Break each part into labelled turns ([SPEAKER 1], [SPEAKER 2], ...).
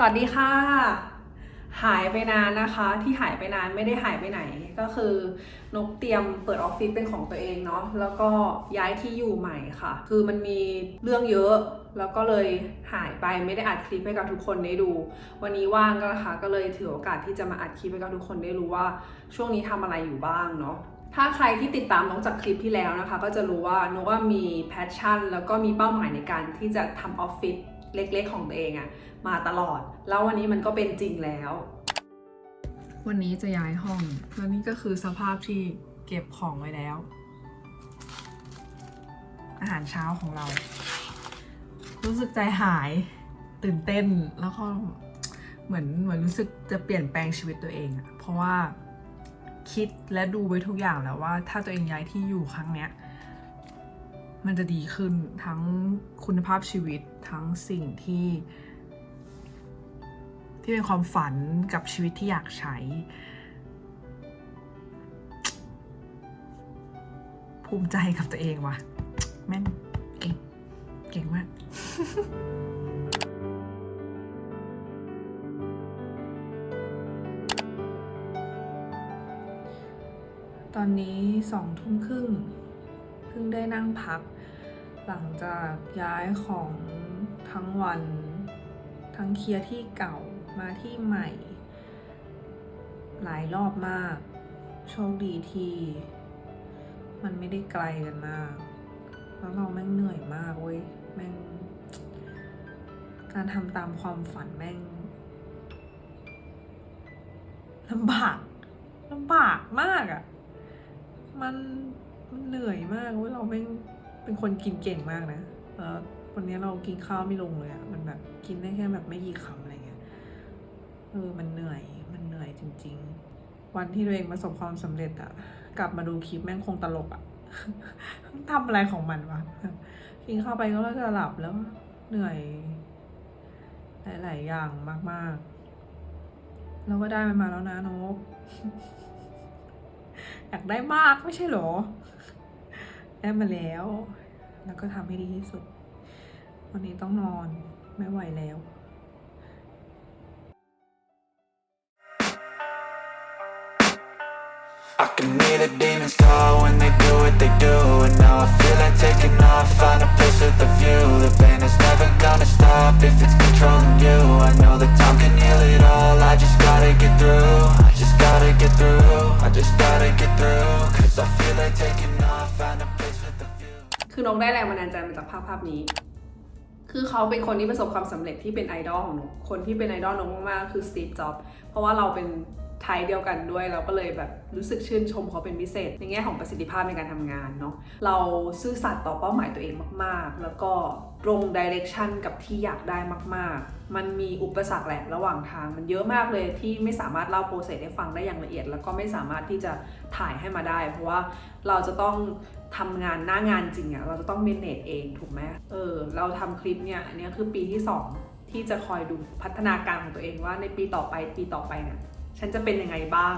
[SPEAKER 1] สวัสดีค่ะ หายไปนานนะคะ ที่หายไปนานไม่ได้หายไปไหน ก็คือนกเตรียมเปิดออฟฟิศเป็นของตัวเองเนาะแล้วก็ย้ายที่อยู่ใหม่ค่ะ คือมันมีเรื่องเยอะแล้วก็เลยหายไปไม่ได้อัดคลิปให้กับทุกคนได้ดู วันนี้ว่างก็นะคะก็เลยถือโอกาสที่จะมาอัดคลิปให้กับทุกคนได้รู้ว่า ช่วงนี้ทำอะไรอยู่บ้างเนาะถ้าใครที่ติดตามน้องจากคลิปที่แล้วนะคะ ก็จะรู้ว่านกว่ามีแพชชั่น แล้วก็มีเป้าหมายในการที่จะทำออฟฟิศ เล็กๆของตัวเองอะมาตลอด แล้ววันนี้มันก็เป็นจริงแล้ว วันนี้จะย้ายห้องและนี่ก็คือสภาพที่เก็บของไว้แล้ว อาหารเช้าของเรา รู้สึกใจหายตื่นเต้นแล้วก็เหมือนเหมือนรู้สึกจะเปลี่ยนแปลงชีวิตตัวเองอะเพราะว่าคิดและดูไว้ทุกอย่างแล้วว่า ถ้าตัวเองย้ายที่อยู่ครั้งเนี้ย มันจะดีขึ้นทั้งคุณภาพชีวิตทั้งสิ่งที่ ที่เป็นความฝันกับชีวิตที่อยากใช้ ภูมิใจกับตัวเองว่ะ แม่งเก่ง เก่งมากตอนนี้สองทุ่มครึ่งเพิ่งได้นั่งพัก หลังจากย้ายของทั้งวัน ทั้งเคลียร์ที่เก่ามาที่ใหม่ หลายรอบมาก โชคดีที่ มันไม่ได้ไกลกันมาก แล้วเราแม่งเหนื่อยมากเว้ยแม่ง การทำตามความฝันแม่งลำบากลำบากมากอะ่ะ มันมันเหนื่อยมากเว้ยเราไม่ง เป็นคนกินเก่งมากนะแล้ววันนี้เรากินข้าวไม่ลงเลยอะมันแบบกินได้แค่แบบไม่กี่คำอะไรเงี้ยเออมันเหนื่อยมันเหนื่อยจริง ๆ วันที่ตัวเองประสบความสำเร็จอะกลับมาดูคลิปแม่งคงตลกอะทำอะไรของมันวะกินข้าวไปก็แล้วจะหลับแล้วเหนื่อยหลาย ๆ อย่างมากๆแล้วก็ได้มันมาแล้วนะนกอยากได้มากไม่ใช่หรอ ได้มาแล้ว แล้วก็ทำให้ดีที่สุด วันนี้ต้องนอนไม่ไหวแล้ว
[SPEAKER 2] I can hear the demons call
[SPEAKER 1] นกได้แรงบันดาลใจมาจากภาพภาพนี้ คือเขาเป็นคนที่ประสบความสำเร็จที่เป็นไอดอลของนกคนที่เป็นไอดอลนกมากๆคือสตีฟ จ็อบเพราะว่าเราเป็นไทยเดียวกันด้วยเราก็เลยแบบรู้สึกชื่นชมเขาเป็นพิเศษ ในแง่ของประสิทธิภาพในการทำงานเนาะเราซื่อสัตย์ต่อเป้าหมายตัวเองมาก ๆ แล้วก็ตรงดิเรกชันกับที่อยากได้มาก ๆ มันมีอุปสรรคแหละระหว่างทาง มันเยอะมากเลยที่ไม่สามารถเล่าโปรเซสให้ฟังได้อย่างละเอียด แล้วก็ไม่สามารถที่จะถ่ายให้มาได้ เพราะว่าเราจะต้อง ทำงานหน้างานจริงอะเราจะต้องเมนเนจเองถูกไหมเออ เราทำคลิปเนี่ยอันนี้คือปีที่สองที่จะคอยดูพัฒนาการของตัวเองว่าในปีต่อไปปีต่อไปเนี่ยฉันจะเป็นยังไงบ้าง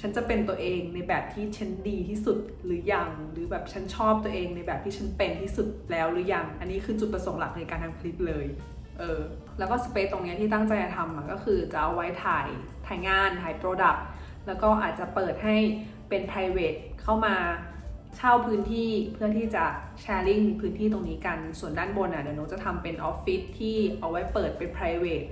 [SPEAKER 1] ฉันจะเป็นตัวเองในแบบที่ฉันดีที่สุดหรือยัง หรือแบบฉันชอบตัวเองในแบบที่ฉันเป็นที่สุดแล้วหรือยัง อันนี้คือจุดประสงค์หลักในการทำคลิปเลย เออ แล้วก็สเปซตรงเนี้ยที่ตั้งใจจะทำอะก็คือจะเอาไว้ถ่าย ถ่ายงาน ถ่ายโปรดักต์ แล้วก็อาจจะเปิดให้เป็น private เข้ามา เช่าพื้นที่เพื่อที่จะ sharing พื้นที่ตรงนี้กัน ส่วนด้านบนอะเดี๋ยวนกจะทำเป็นออฟฟิศที่เอาไว้เปิดเป็น private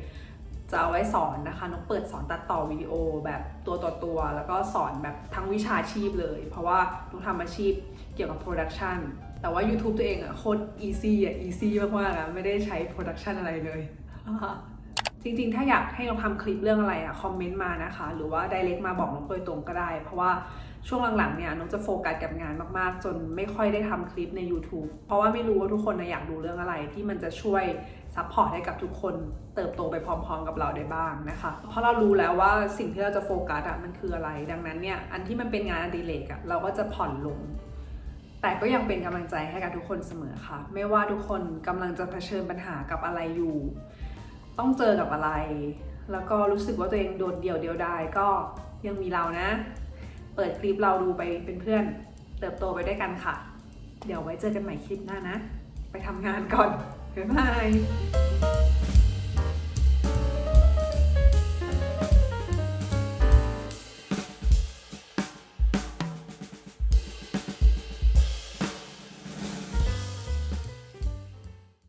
[SPEAKER 1] จะเอาไว้สอนนะคะนกเปิดสอนตัดต่อวิดีโอแบบตัวต่อตัว แล้วก็สอนแบบทั้งวิชาชีพเลย เพราะว่านกทำอาชีพเกี่ยวกับโปรดักชันแต่ว่า YouTube ตัวเองอะโคตร easy อะ easy มากๆอะไม่ได้ใช้โปรดักชันอะไรเลย จริงๆ ถ้าอยากให้เราทำคลิปเรื่องอะไรอะคอมเมนต์มานะคะ หรือว่า direct มาบอกนกโดยตรงก็ได้ เพราะว่าช่วงหลังๆเนี่ยนกจะโฟกัสกับงานมากๆ จนไม่ค่อยได้ทำคลิปใน YouTube เพราะว่าไม่รู้ว่าทุกคนนะอยากดูเรื่องอะไรที่มันจะช่วยซัพพอร์ตให้กับทุกคนเติบโตไปพร้อม ๆ กับเราได้บ้างนะคะ เพราะเรารู้แล้วว่าสิ่งที่เราจะโฟกัสอะมันคืออะไร ดังนั้นเนี่ยอันที่มันเป็นงานอดิเรกอะเราก็จะผ่อนลง แต่ก็ยังเป็นกำลังใจให้กับทุกคนเสมอค่ะ ไม่ว่าทุกคนกำลังจะเผชิญปัญหากับอะไรอยู่ ต้องเจอกับอะไร แล้วก็รู้สึกว่าตัวเองโดดเดี่ยวเดียวดายก็ยังมีเรานะ เปิดคลิปเราดูไปเป็นเพื่อน เติบโตไปด้วยกันค่ะ เดี๋ยวไว้เจอกันใหม่คลิปหน้านะ ไปทำงานก่อนบ๊ายบาย